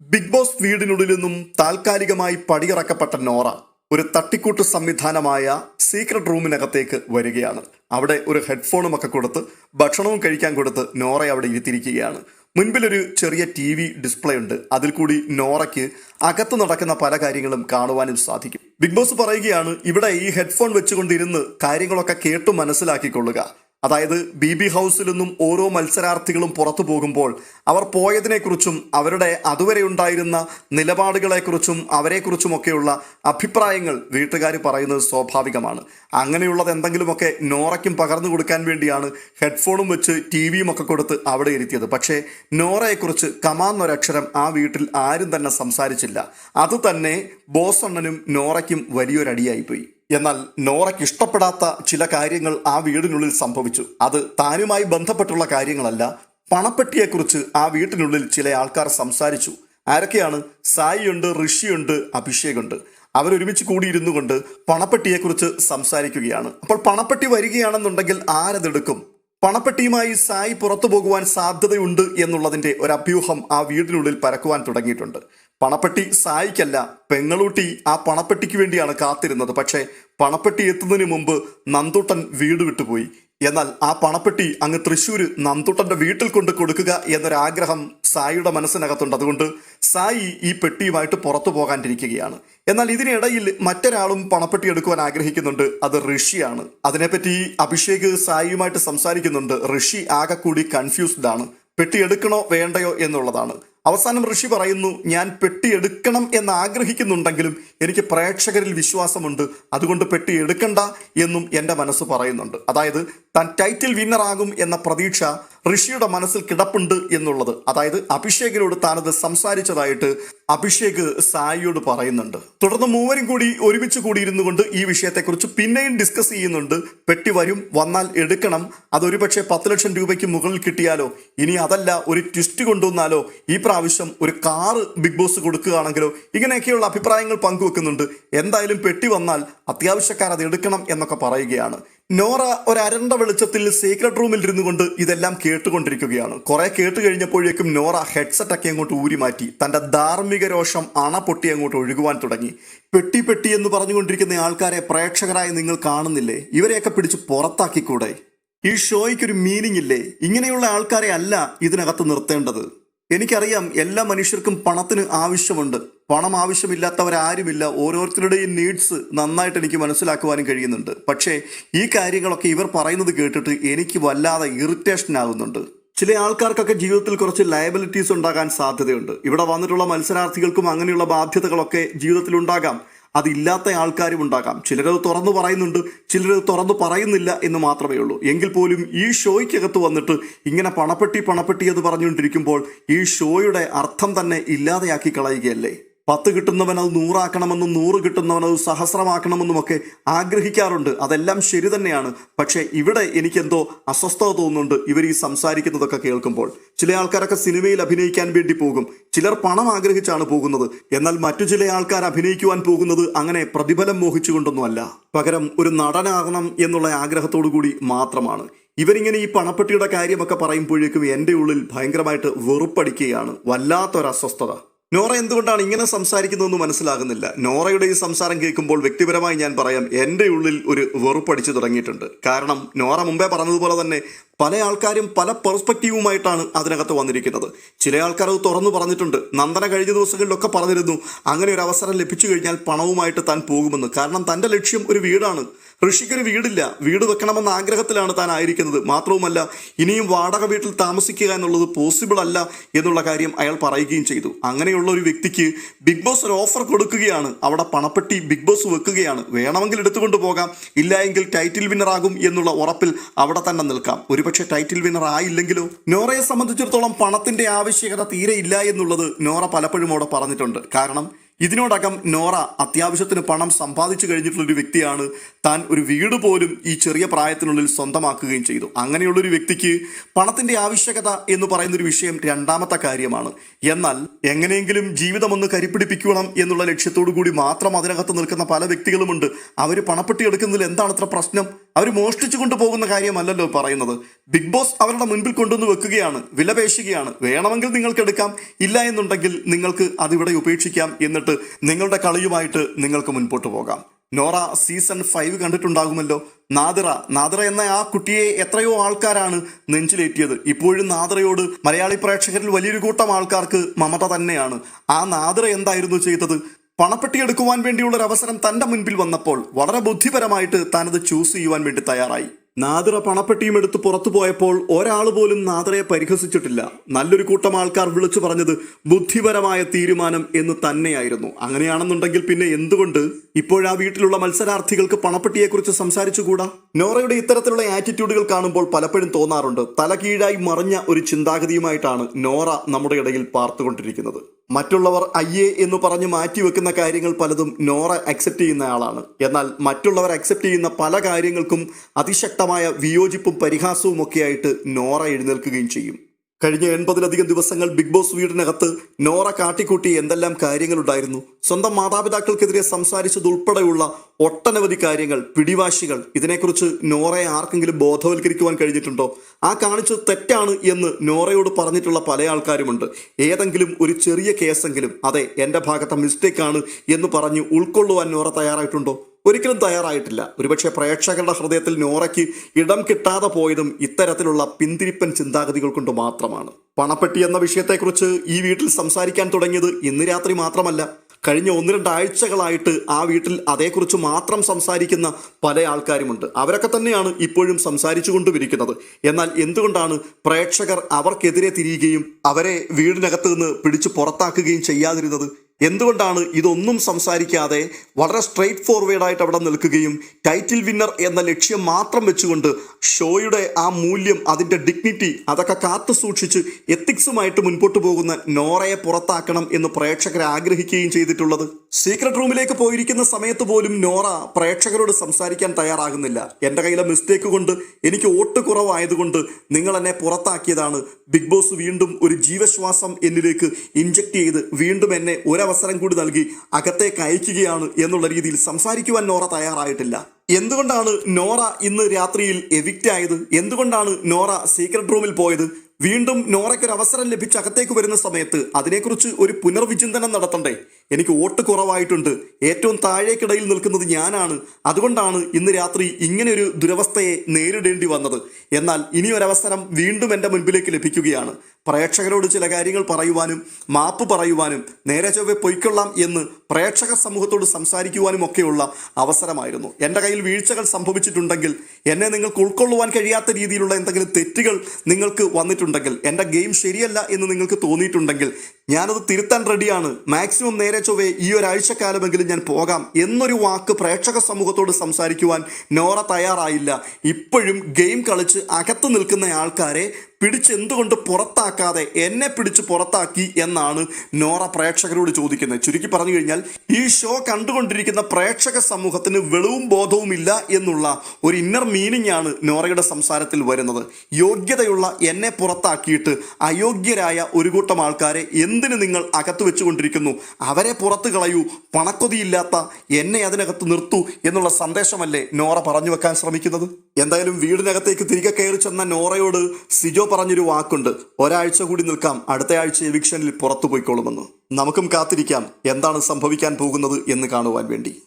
Big boss വീടിനുള്ളിൽ നിന്നും താൽക്കാലികമായി പടിയിറക്കപ്പെട്ട നോറ ഒരു തട്ടിക്കൂട്ട് സംവിധാനമായ സീക്രട്ട് റൂമിനകത്തേക്ക് വരികയാണ്. അവിടെ ഒരു ഹെഡ്ഫോണും ഒക്കെ കൊടുത്ത് ഭക്ഷണവും കഴിക്കാൻ കൊടുത്ത് നോറ അവിടെ ഇരുത്തിയിരിക്കുകയാണ്. മുൻപിലൊരു ചെറിയ ടി വി ഡിസ്പ്ലേ ഉണ്ട്. അതിൽ കൂടി നോറയ്ക്ക് അകത്ത് നടക്കുന്ന പല കാര്യങ്ങളും കാണുവാനും സാധിക്കും. ബിഗ് ബോസ് പറയുകയാണ് ഇവിടെ ഈ ഹെഡ്ഫോൺ വെച്ചുകൊണ്ടിരുന്ന് കാര്യങ്ങളൊക്കെ കേട്ടു മനസ്സിലാക്കിക്കൊള്ളുക. അതായത് ബി ബി ഹൗസിൽ നിന്നും ഓരോ മത്സരാർത്ഥികളും പുറത്തു പോകുമ്പോൾ അവർ പോയതിനെക്കുറിച്ചും അവരുടെ അതുവരെ ഉണ്ടായിരുന്ന നിലപാടുകളെക്കുറിച്ചും അവരെക്കുറിച്ചുമൊക്കെയുള്ള അഭിപ്രായങ്ങൾ വീട്ടുകാർ പറയുന്നത് സ്വാഭാവികമാണ്. അങ്ങനെയുള്ളത് എന്തെങ്കിലുമൊക്കെ നോറയ്ക്കും പകർന്നു കൊടുക്കാൻ വേണ്ടിയാണ് ഹെഡ്ഫോണും വെച്ച് ടി വിയും ഒക്കെ കൊടുത്ത് അവിടെ ഇരുത്തിയത്. പക്ഷേ നോറയെക്കുറിച്ച് കമാന്നൊരക്ഷരം ആ വീട്ടിൽ ആരും തന്നെ സംസാരിച്ചില്ല. അത് തന്നെ ബോസണ്ണനും നോറയ്ക്കും വലിയൊരടിയായിപ്പോയി. എന്നാൽ നോറയ്ക്ക് ഇഷ്ടപ്പെടാത്ത ചില കാര്യങ്ങൾ ആ വീടിനുള്ളിൽ സംഭവിച്ചു. അത് താനുമായി ബന്ധപ്പെട്ടുള്ള കാര്യങ്ങളല്ല പണപ്പെട്ടിയെക്കുറിച്ച് ആ വീട്ടിനുള്ളിൽ ചില ആൾക്കാർ സംസാരിച്ചു. ആരൊക്കെയാണ്? സായിയുണ്ട് ഋഷിയുണ്ട് അഭിഷേകുണ്ട്. അവരൊരുമിച്ച് കൂടിയിരുന്നു കൊണ്ട് പണപ്പെട്ടിയെക്കുറിച്ച് സംസാരിക്കുകയാണ്. അപ്പോൾ പണപ്പെട്ടി വരികയാണെന്നുണ്ടെങ്കിൽ ആരതെടുക്കും? പണപ്പെട്ടിയുമായി സായി പുറത്തു പോകുവാൻ സാധ്യതയുണ്ട് എന്നുള്ളതിന്റെ ഒരു അഭ്യൂഹം ആ വീടിനുള്ളിൽ പരക്കുവാൻ തുടങ്ങിയിട്ടുണ്ട്. പണപ്പെട്ടി സായിക്കല്ല പെങ്ങളൂട്ടി ആ പണപ്പെട്ടിക്ക് വേണ്ടിയാണ് കാത്തിരുന്നത്. പക്ഷേ പണപ്പെട്ടി എത്തുന്നതിന് മുമ്പ് നന്തുട്ടൻ വീട് വിട്ടുപോയി. എന്നാൽ ആ പണപ്പെട്ടി അങ്ങ് തൃശ്ശൂർ നന്തുട്ടന്റെ വീട്ടിൽ കൊണ്ട് കൊടുക്കുക എന്നൊരാഗ്രഹം സായിയുടെ മനസ്സിനകത്തുണ്ട്. അതുകൊണ്ട് സായി ഈ പെട്ടിയുമായിട്ട് പുറത്തു പോകാണ്ടിരിക്കുകയാണ്. എന്നാൽ ഇതിനിടയിൽ മറ്റൊരാളും പണപ്പെട്ടി എടുക്കുവാൻ ആഗ്രഹിക്കുന്നുണ്ട്. അത് ഋഷിയാണ്. അതിനെപ്പറ്റി അഭിഷേക് സായിയുമായിട്ട് സംസാരിക്കുന്നുണ്ട്. ഋഷി ആകെ കൂടി കൺഫ്യൂസ്ഡ് ആണ്. പെട്ടി എടുക്കണോ വേണ്ടയോ എന്നുള്ളതാണ്. അവസാനം ഋഷി പറയുന്നു ഞാൻ പെട്ടി എടുക്കണം എന്ന് ആഗ്രഹിക്കുന്നുണ്ടെങ്കിലും എനിക്ക് പ്രേക്ഷകരിൽ വിശ്വാസമുണ്ട്. അതുകൊണ്ട് പെട്ടി എടുക്കണ്ട എന്നും എന്റെ മനസ്സ് പറയുന്നുണ്ട്. അതായത് താൻ ടൈറ്റിൽ വിന്നറാകും എന്ന പ്രതീക്ഷ ഋഷിയുടെ മനസ്സിൽ കിടപ്പുണ്ട് എന്നുള്ളത്. അതായത് അഭിഷേകിനോട് താനത് സംസാരിച്ചതായിട്ട് അഭിഷേക് സായിയോട് പറയുന്നുണ്ട്. തുടർന്ന് മൂവരും കൂടി ഒരുമിച്ച് കൂടിയിരുന്നു കൊണ്ട് ഈ വിഷയത്തെക്കുറിച്ച് പിന്നെയും ഡിസ്കസ് ചെയ്യുന്നുണ്ട്. പെട്ടി വരും വന്നാൽ എടുക്കണം. അതൊരുപക്ഷെ പത്ത് ലക്ഷം രൂപയ്ക്ക് മുകളിൽ കിട്ടിയാലോ? ഇനി അതല്ല ഒരു ട്വിസ്റ്റ് കൊണ്ടുവന്നാലോ? ഈ പ്രാവശ്യം ഒരു കാറ് ബിഗ് ബോസ് കൊടുക്കുകയാണെങ്കിലോ? ഇങ്ങനെയൊക്കെയുള്ള അഭിപ്രായങ്ങൾ പങ്കുവെക്കുന്നുണ്ട്. എന്തായാലും പെട്ടി വന്നാൽ അത്യാവശ്യക്കാർ അത് എടുക്കണം എന്നൊക്കെ പറയുകയാണ്. നോറ ഒരു അരണ്ട വെളിച്ചത്തിൽ സീക്രട്ട് റൂമിൽ ഇരുന്നു കൊണ്ട് ഇതെല്ലാം കേട്ടുകൊണ്ടിരിക്കുകയാണ്. കുറെ കേട്ട് കഴിഞ്ഞപ്പോഴേക്കും നോറ ഹെഡ്സെറ്റ് ഒക്കെ അങ്ങോട്ട് ഊരി മാറ്റി. തന്റെ ധാർമ്മിക രോഷം അണ പൊട്ടി അങ്ങോട്ട് ഒഴുകുവാൻ തുടങ്ങി. പെട്ടി പെട്ടി എന്ന് പറഞ്ഞുകൊണ്ടിരിക്കുന്ന ആൾക്കാരെ പ്രേക്ഷകരായി നിങ്ങൾ കാണുന്നില്ലേ? ഇവരെയൊക്കെ പിടിച്ച് പുറത്താക്കിക്കൂടെ? ഈ ഷോയ്ക്കൊരു മീനിങ് ഇല്ലേ? ഇങ്ങനെയുള്ള ആൾക്കാരെ അല്ല ഇതിനകത്ത് നിർത്തേണ്ടത്. എനിക്കറിയാം എല്ലാ മനുഷ്യർക്കും പണത്തിന് ആവശ്യമുണ്ട്. പണം ആവശ്യമില്ലാത്തവരാരുമില്ല. ഓരോരുത്തരുടെയും നീഡ്സ് നന്നായിട്ട് എനിക്ക് മനസ്സിലാക്കുവാനും കഴിയുന്നുണ്ട്. പക്ഷേ ഈ കാര്യങ്ങളൊക്കെ ഇവർ പറയുന്നത് കേട്ടിട്ട് എനിക്ക് വല്ലാതെ ഇറിറ്റേഷൻ ആകുന്നുണ്ട്. ചില ആൾക്കാർക്കൊക്കെ ജീവിതത്തിൽ കുറച്ച് ലയബിലിറ്റീസ് ഉണ്ടാകാൻ സാധ്യതയുണ്ട്. ഇവിടെ വന്നിട്ടുള്ള മത്സരാർത്ഥികൾക്കും അങ്ങനെയുള്ള ബാധ്യതകളൊക്കെ ജീവിതത്തിൽ ഉണ്ടാകാം അതില്ലാത്ത ആൾക്കാരും ഉണ്ടാകാം. ചിലരത് തുറന്നു പറയുന്നുണ്ട് ചിലരത് തുറന്നു പറയുന്നില്ല എന്ന് മാത്രമേ ഉള്ളൂ. എങ്കിൽ പോലും ഈ ഷോയ്ക്കകത്ത് വന്നിട്ട് ഇങ്ങനെ പണപ്പെട്ടി പണപ്പെട്ടി എന്ന് പറഞ്ഞുകൊണ്ടിരിക്കുമ്പോൾ ഈ ഷോയുടെ അർത്ഥം തന്നെ ഇല്ലാതെയാക്കി കളയുകയല്ലേ? പത്ത് കിട്ടുന്നവൻ അത് നൂറാക്കണമെന്നും നൂറ് കിട്ടുന്നവൻ അത് സഹസ്രമാക്കണമെന്നുമൊക്കെ ആഗ്രഹിക്കാറുണ്ട്. അതെല്ലാം ശരി തന്നെയാണ്. പക്ഷേ ഇവിടെ എനിക്കെന്തോ അസ്വസ്ഥത തോന്നുന്നുണ്ട് ഇവർ ഈ സംസാരിക്കുന്നതൊക്കെ കേൾക്കുമ്പോൾ. ചില ആൾക്കാരൊക്കെ സിനിമയിൽ അഭിനയിക്കാൻ വേണ്ടി പോകും. ചിലർ പണം ആഗ്രഹിച്ചാണ് പോകുന്നത്. എന്നാൽ മറ്റു ചില ആൾക്കാർ അഭിനയിക്കുവാൻ പോകുന്നത് അങ്ങനെ പ്രതിഫലം മോഹിച്ചുകൊണ്ടൊന്നുമല്ല. പകരം ഒരു നടനാകണം എന്നുള്ള ആഗ്രഹത്തോടു കൂടി മാത്രമാണ്. ഇവരിങ്ങനെ ഈ പണപ്പെട്ടിയുടെ കാര്യമൊക്കെ പറയുമ്പോഴേക്കും എന്റെ ഉള്ളിൽ ഭയങ്കരമായിട്ട് വെറുപ്പടിക്കുകയാണ്. വല്ലാത്തൊരു അസ്വസ്ഥത നോറ എന്തുകൊണ്ടാണ് ഇങ്ങനെ സംസാരിക്കുന്നതെന്ന് മനസ്സിലാകുന്നില്ല. നോറയുടെ ഈ സംസാരം കേൾക്കുമ്പോൾ വ്യക്തിപരമായി ഞാൻ പറയാം എന്റെ ഉള്ളിൽ ഒരു വെറുപ്പടിച്ചു തുടങ്ങിയിട്ടുണ്ട്. കാരണം നോറ മുമ്പേ പറഞ്ഞതുപോലെ തന്നെ പല ആൾക്കാരും പല പെർസ്പെക്റ്റീവുമായിട്ടാണ് അതിനകത്ത് വന്നിരിക്കുന്നത്. ചില ആൾക്കാർ അത് തുറന്നു പറഞ്ഞിട്ടുണ്ട്. നന്ദന കഴിഞ്ഞ ദിവസങ്ങളിലൊക്കെ പറഞ്ഞിരുന്നു അങ്ങനെ ഒരു അവസരം ലഭിച്ചു കഴിഞ്ഞാൽ പണവുമായിട്ട് താൻ പോകുമെന്ന്. കാരണം തന്റെ ലക്ഷ്യം ഒരു വീടാണ്. ഋഷിക്കൊരു വീടില്ല. വീട് വെക്കണമെന്ന ആഗ്രഹത്തിലാണ് താൻ ആയിരിക്കുന്നത്. മാത്രവുമല്ല ഇനിയും വാടക വീട്ടിൽ താമസിക്കുക എന്നുള്ളത് പോസിബിൾ അല്ല എന്നുള്ള കാര്യം അയാൾ പറയുകയും ചെയ്തു. അങ്ങനെയുള്ള ഒരു വ്യക്തിക്ക് ബിഗ് ബോസ് ഒരു ഓഫർ കൊടുക്കുകയാണ്. അവിടെ പണപ്പെട്ടി ബിഗ് ബോസ് വെക്കുകയാണ്. വേണമെങ്കിൽ എടുത്തുകൊണ്ട് പോകാം. ഇല്ല എങ്കിൽ ടൈറ്റിൽ വിന്നർ ആകും എന്നുള്ള ഉറപ്പിൽ അവിടെ തന്നെ നിൽക്കാം. ഒരുപക്ഷെ ടൈറ്റിൽ വിന്നർ ആയില്ലെങ്കിലോ? നോറയെ സംബന്ധിച്ചിടത്തോളം പണത്തിന്റെ ആവശ്യകത തീരെ ഇല്ല എന്നുള്ളത് നോറ പലപ്പോഴും അവിടെ പറഞ്ഞിട്ടുണ്ട്. കാരണം ഇതിനോടകം നോറ അത്യാവശ്യത്തിന് പണം സമ്പാദിച്ചു കഴിഞ്ഞിട്ടുള്ള ഒരു വ്യക്തിയാണ്. താൻ ഒരു വീട് പോലും ഈ ചെറിയ പ്രായത്തിനുള്ളിൽ സ്വന്തമാക്കുകയും ചെയ്തു. അങ്ങനെയുള്ള ഒരു വ്യക്തിക്ക് പണത്തിന്റെ ആവശ്യകത എന്ന് പറയുന്ന ഒരു വിഷയം രണ്ടാമത്തെ കാര്യമാണ്. എന്നാൽ എങ്ങനെയെങ്കിലും ജീവിതം ഒന്ന് കരിപ്പിടിപ്പിക്കണം എന്നുള്ള ലക്ഷ്യത്തോടു കൂടി മാത്രം അതിനകത്ത് നിൽക്കുന്ന പല വ്യക്തികളുമുണ്ട്. അവർ പണപ്പെട്ടി എടുക്കുന്നതിൽ എന്താണ് അത്ര പ്രശ്നം? അവർ മോഷ്ടിച്ചു കൊണ്ടുപോകുന്ന കാര്യമല്ലല്ലോ പറയുന്നത്. ബിഗ് ബോസ് അവരുടെ മുൻപിൽ കൊണ്ടുവന്ന് വെക്കുകയാണ് വിലപേശുകയാണ്. വേണമെങ്കിൽ നിങ്ങൾക്ക് എടുക്കാം ഇല്ല എന്നുണ്ടെങ്കിൽ നിങ്ങൾക്ക് അതിവിടെ ഉപേക്ഷിക്കാം എന്നിട്ട് നിങ്ങളുടെ കളിയുമായിട്ട് നിങ്ങൾക്ക് മുൻപോട്ട് പോകാം. നോറ സീസൺ ഫൈവ് കണ്ടിട്ടുണ്ടാകുമല്ലോ. നാദിറ നാദിറ എന്ന ആ കുട്ടിയെ എത്രയോ ആൾക്കാരാണ് നെഞ്ചിലേറ്റിയത്. ഇപ്പോഴും നാദിറയോട് മലയാളി പ്രേക്ഷകരിൽ വലിയൊരു കൂട്ടം ആൾക്കാർക്ക് മമത തന്നെയാണ്. ആ നാദിറ എന്തായിരുന്നു ചെയ്തത്? പണപ്പെട്ടി എടുക്കുവാൻ വേണ്ടിയുള്ള ഒരു അവസരം തന്റെ മുൻപിൽ വന്നപ്പോൾ വളരെ ബുദ്ധിപരമായിട്ട് താനത് ചൂസ് ചെയ്യുവാൻ വേണ്ടി തയ്യാറായി. നാദിറ പണപ്പെട്ടിയും എടുത്ത് പുറത്തു പോയപ്പോൾ ഒരാൾ പോലും നാദ്രയെ പരിഹസിച്ചിട്ടില്ല. നല്ലൊരു കൂട്ടം ആൾക്കാർ വിളിച്ചു പറഞ്ഞത് ബുദ്ധിപരമായ തീരുമാനം എന്ന് തന്നെയായിരുന്നു. അങ്ങനെയാണെന്നുണ്ടെങ്കിൽ പിന്നെ എന്തുകൊണ്ട്? ഇപ്പോഴാ വീട്ടിലുള്ള മത്സരാർത്ഥികൾക്ക് പണപ്പെട്ടിയെക്കുറിച്ച് സംസാരിച്ചുകൂടാ? നോറയുടെ ഇത്തരത്തിലുള്ള ആറ്റിറ്റ്യൂഡുകൾ കാണുമ്പോൾ പലപ്പോഴും തോന്നാറുണ്ട്. തലകീഴായി മറിഞ്ഞ ഒരു ചിന്താഗതിയുമായിട്ടാണ് നോറ നമ്മുടെ ഇടയിൽ പാർത്തുകൊണ്ടിരിക്കുന്നത്. മറ്റുള്ളവർ അയ്യേ എന്ന് പറഞ്ഞ് മാറ്റിവെക്കുന്ന കാര്യങ്ങൾ പലതും നോറ അക്സെപ്റ്റ് ചെയ്യുന്ന ആളാണ്. എന്നാൽ മറ്റുള്ളവർ അക്സെപ്റ്റ് ചെയ്യുന്ന പല കാര്യങ്ങൾക്കും അതിശക്തമായ വിയോജിപ്പും പരിഹാസവും ഒക്കെയായിട്ട് നോറ എഴുന്നേൽക്കുകയും ചെയ്യും. കഴിഞ്ഞ എൺപതിലധികം ദിവസങ്ങൾ ബിഗ് ബോസ് വീടിനകത്ത് നോറ കാട്ടിക്കൂട്ടി എന്തെല്ലാം കാര്യങ്ങളുണ്ടായിരുന്നു. സ്വന്തം മാതാപിതാക്കൾക്കെതിരെ സംസാരിച്ചതുൾപ്പെടെയുള്ള ഒട്ടനവധി കാര്യങ്ങൾ പിടിവാശികൾ. ഇതിനെക്കുറിച്ച് നോറയെ ആർക്കെങ്കിലും ബോധവൽക്കരിക്കുവാൻ കഴിഞ്ഞിട്ടുണ്ടോ? ആ കാണിച്ചത് തെറ്റാണ് എന്ന് നോറയോട് പറഞ്ഞിട്ടുള്ള പല ആൾക്കാരുമുണ്ട്. ഏതെങ്കിലും ഒരു ചെറിയ കേസെങ്കിലും അതെ എന്റെ ഭാഗത്തെ മിസ്റ്റേക്കാണ് എന്ന് പറഞ്ഞ് ഉൾക്കൊള്ളുവാൻ നോറ തയ്യാറായിട്ടുണ്ടോ? ഒരിക്കലും തയ്യാറായിട്ടില്ല. ഒരുപക്ഷെ പ്രേക്ഷകരുടെ ഹൃദയത്തിൽ നോറയ്ക്ക് ഇടം കിട്ടാതെ പോയതും ഇത്തരത്തിലുള്ള പിന്തിരിപ്പൻ ചിന്താഗതികൾ കൊണ്ട് മാത്രമാണ്. പണപ്പെട്ടി എന്ന വിഷയത്തെക്കുറിച്ച് ഈ വീട്ടിൽ സംസാരിക്കാൻ തുടങ്ങിയത് ഇന്ന് രാത്രി മാത്രമല്ല. കഴിഞ്ഞ ഒന്ന് രണ്ടാഴ്ചകളായിട്ട് ആ വീട്ടിൽ അതേക്കുറിച്ച് മാത്രം സംസാരിക്കുന്ന പല ആൾക്കാരുമുണ്ട്. അവരൊക്കെ തന്നെയാണ് ഇപ്പോഴും സംസാരിച്ചു കൊണ്ടുമിരിക്കുന്നത്. എന്നാൽ എന്തുകൊണ്ടാണ് പ്രേക്ഷകർ അവർക്കെതിരെ തിരിയുകയും അവരെ വീടിനകത്ത് നിന്ന് പിടിച്ചു പുറത്താക്കുകയും ചെയ്യാതിരുന്നത് എന്തുകൊണ്ടാണ് ഇതൊന്നും സംസാരിക്കാതെ വളരെ സ്ട്രെയിറ്റ് ഫോർവേഡായിട്ട് അവിടെ നിൽക്കുകയും ടൈറ്റിൽ വിന്നർ എന്ന ലക്ഷ്യം മാത്രം വെച്ചുകൊണ്ട് ഷോയുടെ ആ മൂല്യം അതിന്റെ ഡിഗ്നിറ്റി അതൊക്കെ കാത്തു സൂക്ഷിച്ച് എത്തിക്സുമായിട്ട് മുൻപോട്ട് പോകുന്ന നോറയെ പുറത്താക്കണം എന്ന് പ്രേക്ഷകർ ആഗ്രഹിക്കുകയും ചെയ്തിട്ടുള്ളത്? സീക്രട്ട് റൂമിലേക്ക് പോയിരിക്കുന്ന സമയത്ത് പോലും നോറ പ്രേക്ഷകരോട് സംസാരിക്കാൻ തയ്യാറാകുന്നില്ല. എന്റെ കയ്യിലെ മിസ്റ്റേക്ക് കൊണ്ട് എനിക്ക് വോട്ട് കുറവായതുകൊണ്ട് നിങ്ങൾ എന്നെ പുറത്താക്കിയതാണ്. ബിഗ് ബോസ് വീണ്ടും ഒരു ജീവശ്വാസം എന്നിലേക്ക് ഇഞ്ചക്ട് ചെയ്ത് വീണ്ടും എന്നെ ഒരവസരം കൂടി നൽകി അകത്തേക്ക് അയക്കുകയാണ് എന്നുള്ള രീതിയിൽ സംസാരിക്കുവാൻ നോറ തയ്യാറായിട്ടില്ല. എന്തുകൊണ്ടാണ് നോറ ഇന്ന് രാത്രിയിൽ എവിക്റ്റ് ആയത്? എന്തുകൊണ്ടാണ് നോറ സീക്രട്ട് റൂമിൽ പോയത്? വീണ്ടും നോറയ്ക്ക് ഒരു അവസരം ലഭിച്ച് അകത്തേക്ക് വരുന്ന സമയത്ത് അതിനെക്കുറിച്ച് ഒരു പുനർവിചിന്തനം നടത്തണ്ടേ? എനിക്ക് വോട്ട് കുറവായിട്ടുണ്ട്. ഏറ്റവും താഴേക്കിടയിൽ നിൽക്കുന്നത് ഞാനാണ്. അതുകൊണ്ടാണ് ഇന്ന് രാത്രി ഇങ്ങനെ ഒരു ദുരവസ്ഥയെ നേരിടേണ്ടി വന്നത്. എന്നാൽ ഇനിയൊരവസരം വീണ്ടും എന്റെ മുൻപിലേക്ക് ലഭിക്കുകയാണ്. പ്രേക്ഷകരോട് ചില കാര്യങ്ങൾ പറയുവാനും മാപ്പ് പറയുവാനും നേരെ ചൊവ്വെ പൊയ്ക്കൊള്ളാം എന്ന് പ്രേക്ഷക സമൂഹത്തോട് സംസാരിക്കുവാനും ഒക്കെയുള്ള അവസരമായിരുന്നു. എന്റെ കയ്യിൽ വീഴ്ചകൾ സംഭവിച്ചിട്ടുണ്ടെങ്കിൽ എന്നെ നിങ്ങൾക്ക് ഉൾക്കൊള്ളുവാൻ കഴിയാത്ത രീതിയിലുള്ള എന്തെങ്കിലും തെറ്റുകൾ നിങ്ങൾക്ക് വന്നിട്ടുണ്ടെങ്കിൽ എന്റെ ഗെയിം ശരിയല്ല എന്ന് നിങ്ങൾക്ക് തോന്നിയിട്ടുണ്ടെങ്കിൽ ഞാനത് തിരുത്താൻ റെഡിയാണ്. മാക്സിമം നേരെ ചൊവ്വെ ഈ ഒരാഴ്ചക്കാലമെങ്കിലും ഞാൻ പോകാം എന്നൊരു വാക്ക് പ്രേക്ഷക സമൂഹത്തോട് സംസാരിക്കുവാൻ നോറ തയ്യാറായില്ല. ഇപ്പോഴും ഗെയിം കളിച്ച് അകത്ത് നിൽക്കുന്ന ആൾക്കാരെ പിടിച്ച് എന്തുകൊണ്ട് പുറത്താക്കാതെ എന്നെ പിടിച്ച് പുറത്താക്കി എന്നാണ് നോറ പ്രേക്ഷകരോട് ചോദിക്കുന്നത്. ചുരുക്കി പറഞ്ഞു കഴിഞ്ഞാൽ ഈ ഷോ കണ്ടുകൊണ്ടിരിക്കുന്ന പ്രേക്ഷക സമൂഹത്തിന് വെളിവും ബോധവും ഇല്ല എന്നുള്ള ഒരു ഇന്നർ മീനിങ് ആണ് നോറയുടെ സംസാരത്തിൽ വരുന്നത്. യോഗ്യതയുള്ള എന്നെ പുറത്താക്കിയിട്ട് അയോഗ്യരായ ഒരു കൂട്ടം ആൾക്കാരെ എന്തിന് നിങ്ങൾ അകത്ത് വെച്ചുകൊണ്ടിരിക്കുന്നു? അവരെ പുറത്ത് കളയൂ പണക്കൊതിയില്ലാത്ത എന്നെ അതിനകത്ത് നിർത്തൂ എന്നുള്ള സന്ദേശമല്ലേ നോറ പറഞ്ഞു വെക്കാൻ ശ്രമിക്കുന്നത്? എന്തായാലും വീടിനകത്തേക്ക് തിരികെ കയറി ചെന്ന നോറയോട് സിജോ പറഞ്ഞൊരു വാക്കുണ്ട്. ഒരാഴ്ച കൂടി നിൽക്കാം അടുത്ത ആഴ്ച എവിക്ഷനിൽ പുറത്തു പോയിക്കോളുമെന്ന് നമുക്കും കാത്തിരിക്കാം എന്താണ് സംഭവിക്കാൻ പോകുന്നത് എന്ന് കാണുവാൻ വേണ്ടി.